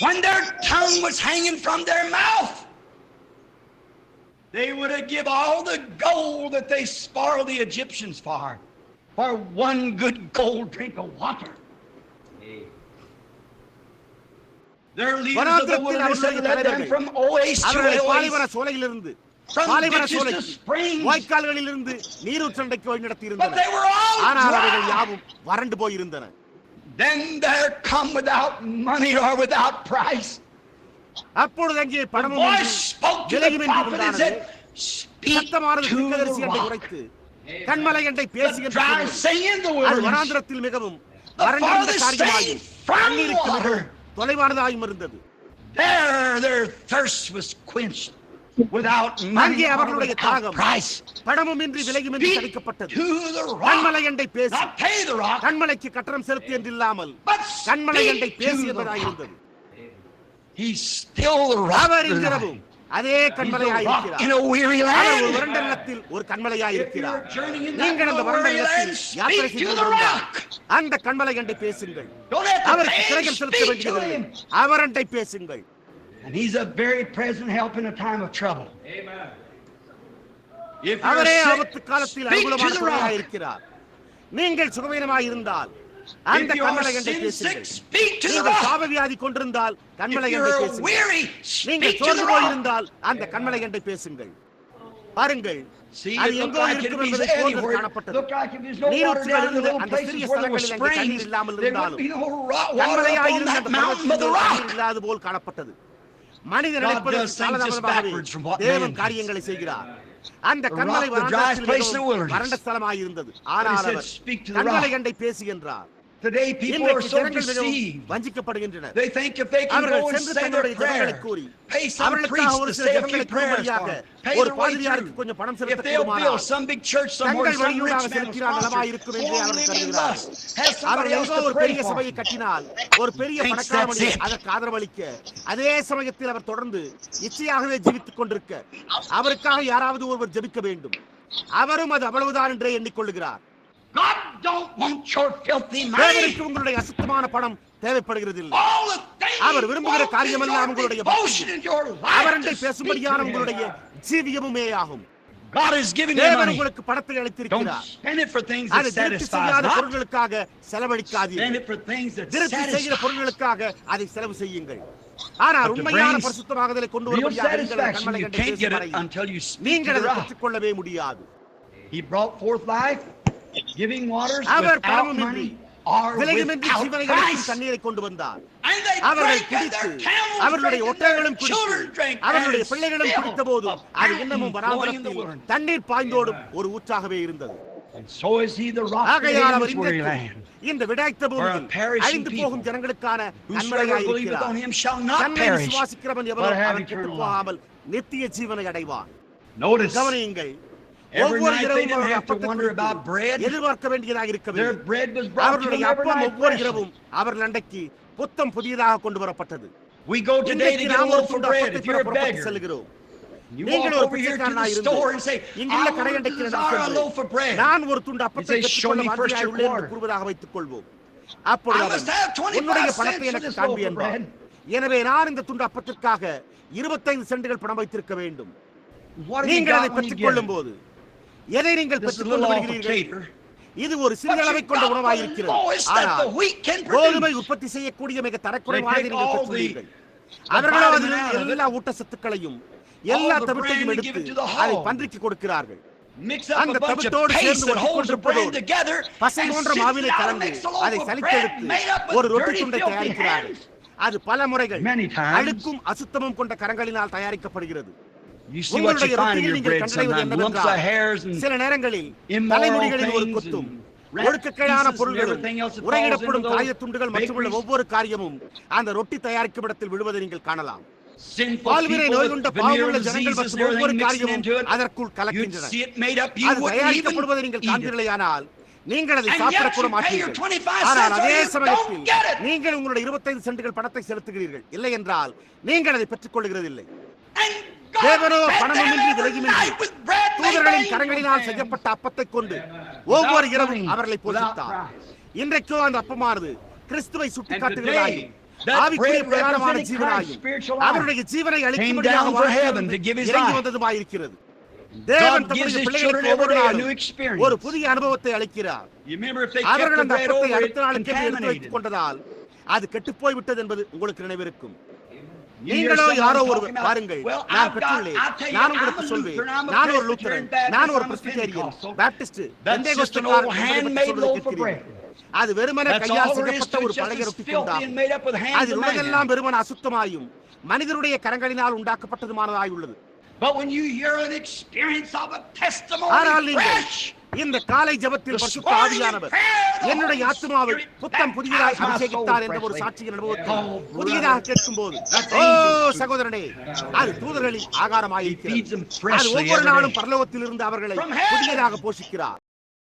when their tongue was hanging from their mouth, they would have give all the gold that they spoiled the Egyptians for, for one good gold drink of water. Their leaders of the வனாந்திரத்தில் wilderness had அவர்களுடைய led them தலைவர்கள் from oasis to அவர்களை oasis. பாலைவன சோலையிலிருந்து From பாலைவன ditches to சோலைக்கு springs. வாய்க்கால்களில் இருந்து நீரூற்றண்டைக்கு வழிநடத்தி But இருந்தனர் they were all ஆனால் அவைகள் dry. யாவும் வறண்டு போயிருந்தன Then there come without money or without price. அப்பொழுது அங்கே The பணமும் voice இன்றி, spoke to the விலையுமின்றி prophet and உண்டானது. said, Speak சத்தமானது to the தீர்க்கதரிசி என்றை rock. உரைத்து கண்மலை என்றை பேசி The என்று dry சொன்னது. say in the அது wilderness. வனாந்திரத்தில் மிகவும் The வறண்டிருந்த farthest காரியமாயும் thing from தண்ணீருக்கு water. மிகவும் தொலைவானதாயும் இருந்தது There their thirst was quenched without money அங்கே அவர்களுடைய தாகம் price. பணமும் இன்றி விலையும் இன்றி Speak தடுக்கப்பட்டது. கண்மலை என்றை பேசி கண்மலைக்கு கட்டணம் செலுத்தி என்று இல்லாமல் கண்மலை என்றை speak பேசி to the என்பதாய் rock. இருந்தது He's still the rock. அவர். இன்றிரவும் அதே கண்மலையாயிருக்கிறார் ஒரு. வறண்ட நிலத்தில் ஒரு கண்மலையாயிருக்கிறார் நீங்கள் அந்த வறண்ட நிலத்தில் யாத்திரை. அந்த கண்மலை கண்டை பேசுங்கள் அவருக்கு செலுத்த வேண்டியதில்லை. அவரண்டை பேசுங்கள் And he's a very present help in a time of trouble. If you're அவரே sick, ஆபத்து காலத்தில் speak அனுகூலமான to the துணையாக rock. இருக்கிறார் நீங்கள் சுகவீனமாய் இருந்தால் அந்த If you are கண்மலை கண்டை sin sick, பேசுங்கள் speak to the நீங்கள் rock. பாவ வியாதி கொண்டிருந்தால் கண்மலை If கண்டை you're பேசுங்கள் weary, நீங்கள் speak to the சோர்ந்து rock. போயிருந்தால் அந்த கண்மலை கண்டை பேசுங்கள் பாருங்கள் See, அது it looked எங்கோ like it இருக்கும் was என்பதை போன்று anywhere. It காணப்பட்டது looked like if there's no water நீரூற்றுகள் down in the இருந்த little அந்த places சிறிய where there were ஸ்தலங்களில் அங்கே springs, தண்ணீர் இல்லாமல் there wouldn't இருந்தாலும் be no ro- water up கண்மலையாய் on இருந்த that அந்த mountain but பர்வதத்தில் the தண்ணீர் rock. இல்லாத போல் காணப்பட்டது மனித God நினைப்பதற்கு does things just காலதாமதமாகவே backwards from what man தேவன். காரியங்களை செய்கிறார் அந்த கண்மலை. வறண்ட ஸ்தலமாய் இருந்தது ஆனால் said, our "Speak to the கண்மலை rock." கண்டை பேசு என்றார் Today people are so deceived. வஞ்சிக்கப்படுகின்றனர் They think if they can go and say their prayer, pay some priest to say a few prayers for them, pay their way through. கொஞ்சம் பணம் If they'll build some big church somewhere, some rich man will sponsor, live in lust, have somebody else to pray for. சபையை கட்டினால் ஒரு பெரிய Thinks பணக்கார that's மனிதர் it. அதற்கு ஆதரவளிக்க அதே சமயத்தில் அவர் தொடர்ந்து இச்சையாகவே ஜீவித்துக் கொண்டிருக்க அவருக்காக யாராவது ஒருவர் ஜெபிக்க வேண்டும் அவரும் அது அவ்வளவுதான் என்றே எண்ணிக்கொள்ளுகிறார் God don't want your filthy money. தேவனுக்கு உங்களுடைய அசுத்தமான பணம் தேவைப்படுகிறது இல்லை அவர் விரும்புகிற is your உங்களுடைய அவரண்டை பேசும்படியான. உங்களுடைய ஜீவியமுமே ஆகும் God has given you தேவன் money. உங்களுக்கு பணத்தை Don't அளித்திருக்கிறார் spend it for things அது that திருப்தி satisfy செய்யாத not. பொருட்களுக்காக Spend செலவழிக்காதீர்கள் it for things that திருப்தி செய்கிற satisfy. பொருட்களுக்காக அதை செலவு செய்யுங்கள் ஆனால் உண்மையான பரிசுத்தமாகுதலை கொண்டு வரும்படியாக நீங்கள் அதை முடியாது He brought forth life, giving waters our price. தண்ணீரை கொண்டு வந்தார் அவர்கள் குடித்து அவர்களுடைய ஒட்டகங்களும் குடித்து அவர்களுடைய பிள்ளைகளும் குடித்த போது அது இன்னமும் பாய்ந்தோடும் ஒரு ஊற்றாகவே இருந்தது ஆகையால் அவர். இந்த விடாய்த்த பூமியில் அழிந்து போகும் ஜனங்களுக்கான Whosoever நன்மையாய் believeth on இருக்கிறார் him shall not தன்னை. விசுவாசிக்கிறவன் have அவன் கெட்டுப். போகாமல் நித்திய ஜீவனை அடைவான் கவனியுங்கள் ஒவ்வொரு இரவும் அவர்கள் have to அப்பத்தை wonder குறித்து about bread. எதிர்பார்க்க வேண்டியதாக their இருக்கவில்லை bread was brought to அவர்களுடைய அப்பம் ஒவ்வொரு. இரவும் அவர்கள் அண்டைக்கு புத்தம் புதியதாக கொண்டு வரப்பட்டது We go today to get a loaf of bread if you're a beggar. செல்கிறோம் நீங்கள் ஒரு the இருந்து இங்குள்ள கடை. நான் ஒரு துண்டு அப்பத்தை say, "Show பெற்றுக்கொள்ள என்று quarter." கூறுவதாக வைத்துக் கொள்வோம் அப்பொழுது I அவன், must have 25 உன்னுடைய பணத்தை எனக்கு காண்பி bread. எனவே நான் இந்த துண்டு அப்பத்திற்காக இருபத்தைந்து சென்டுகள் பணம் வைத்திருக்க வேண்டும் நீங்கள் அதை பெற்றுக் கொள்ளும்? போது எதை நீங்கள் பெற்றுக்கொண்டு வருகிறீர்கள். இது ஒரு சிறிதளவை you கொண்ட got உணவாய் the இருக்கிறது lowest that ஆனால் the wheat can கோதுமை. உற்பத்தி செய்யக்கூடிய மிக தரக்குறைவானதை நீங்கள் பெற்றுள்ளீர்கள் அவர்களோ அதில் எல்லா ஊட்டச்சத்துக்களையும் எல்லா தவிட்டையும் எடுத்து அதை. பன்றிக்கு கொடுக்கிறார்கள் அந்த தவிட்டோடு சேர்ந்து ஒட்டிக்கொண்டிருப்பதோடு பசை போன்ற down கலந்து அதை சலித்தெடுத்து ஒரு ரொட்டி துண்டை தயாரிக்கிறார்கள். அது பல முறைகள். அழுக்கும் அசுத்தமும் கொண்ட கரங்களினால் தயாரிக்கப்படுகிறது You see what you find in your bread sometimes, lumps of hairs and சில நேரங்களில் தலைமுடிகளில் ஒரு கொத்தும் ஒழுக்கக்கேடான பொருள்களும் உரையிடப்படும் காயத்துண்டுகள் மற்றும் உள்ள bakeries. ஒவ்வொரு காரியமும் அந்த ரொட்டி தயாரிக்கும் இடத்தில் விழுவதை நீங்கள் காணலாம் நோய் கொண்ட பாவமுள்ள ஜனங்கள் மற்றும் ஒவ்வொரு காரியமும். அதற்குள் கலக்கின்றன அது தயாரிக்கப்படுவதை நீங்கள். காண்பீர்களேயானால் நீங்கள் அதை pay your மாட்டீர்கள் 25 ஆனால் cents or அதே சமயத்தில். நீங்கள் உங்களுடைய 25 சென்ட்டுகள் பணத்தை செலுத்துகிறீர்கள் இல்லை என்றால் நீங்கள் அதை பெற்றுக் God தேவனோ every விலகிமின்றி தூதர்களின் கரங்களினால். செய்யப்பட்ட அப்பத்தை கொண்டு ஒவ்வொரு இரவும் அவர்களை price. இன்றைக்கோ அந்த அப்பமானது கிறிஸ்துவை சுட்டிக்காட்டுகிறதாயும் ஆவிக்குரிய பிரகாரமான ஜீவனாயும். அவருடைய ஜீவனை அளிக்கும்படியாக இறங்கி. வந்ததுமாயிருக்கிறது தேவன் தம்முடைய பிள்ளைகளுக்கு ஒவ்வொரு நாளும். ஒரு புதிய அனுபவத்தை அளிக்கிறார் அவர்கள் அந்த அப்பத்தை அடுத்த நாளுக்கு எடுத்து. வைத்துக் கொண்டதால் அது கெட்டுப் போய் விட்டது என்பது உங்களுக்கு நினைவிருக்கும் நீங்களோ யாரோ about, பாருங்கள் "Well, நான் பெற்றுள்ளேன் நான் உங்களுக்கு சொல்வேன் நான் ஒரு லூத்தரன் நான் ஒரு பிரஸ்பிட்டேரியன். பாப்டிஸ்ட். அது வெறுமனே கையால் செய்யப்பட்ட ஒரு பழைய ரொட்டி man. உலகெல்லாம் வெறுமன அசுத்தமாயும் மனிதருடைய கரங்களினால் உண்டாக்கப்பட்டதுமானதாய் உள்ளது But when you hear an experience of a testimony இந்த காலை ஜெபத்தில் பரிசுத்த ஆவியானவர் என்னுடைய ஆத்மாவை புத்தம் புதியதாய் அபிஷேகித்தார் என்ற ஒரு. சாட்சியின் அனுபவத்தை Oh. புதியதாக கேட்கும் போது ஓ. சகோதரனே அது தூதர்களின் ஆகாரமாயிருக்கிறது அது ஒவ்வொரு நாளும். பரலோகத்தில் இருந்து அவர்களை. புதியதாக போஷிக்கிறார்